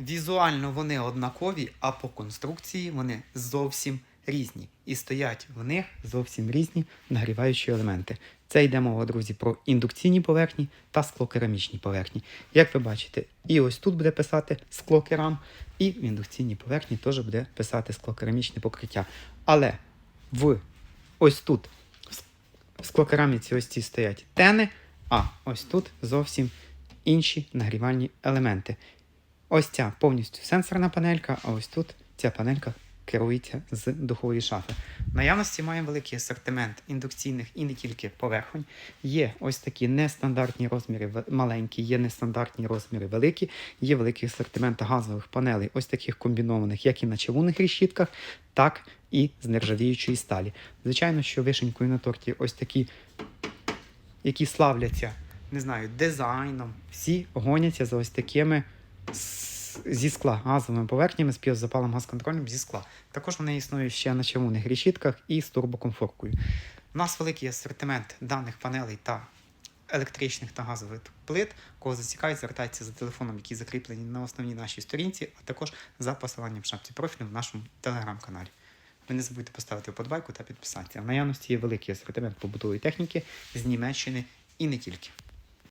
Візуально вони однакові, а по конструкції вони зовсім різні. І стоять в них зовсім різні нагріваючі елементи. Це йде мова, друзі, про індукційні поверхні та склокерамічні поверхні. Як ви бачите, і ось тут буде писати склокерам, і в індукційній поверхні теж буде писати склокерамічне покриття. Але в ось тут в склокераміці ось ці стоять тени, а ось тут зовсім інші нагрівальні елементи. Ось ця повністю сенсорна панелька, а ось тут ця панелька керується з духової шафи. В наявності маємо великий асортимент індукційних і не тільки поверхонь. Є ось такі нестандартні розміри маленькі, є нестандартні розміри великі, є великий асортимент газових панелей, ось таких комбінованих, як і на чавунних решітках, так і з нержавіючої сталі. Звичайно, що вишенькою на торті ось такі, які славляться, не знаю, дизайном, всі гоняться за ось такими зі скла газовими поверхнями з півзапалом газконтролем зі скла. Також вони існують ще на чавунних решітках і з турбокомфоркою. У нас великий асортимент даних панелей та електричних та газових плит. Кого зацікавить, звертайтеся за телефоном, який закріплений на основній нашій сторінці, а також за посиланням шапці профілю в нашому телеграм-каналі. Ви не забудьте поставити вподобайку та підписатися. В наявності є великий асортимент побутової техніки з Німеччини і не тільки.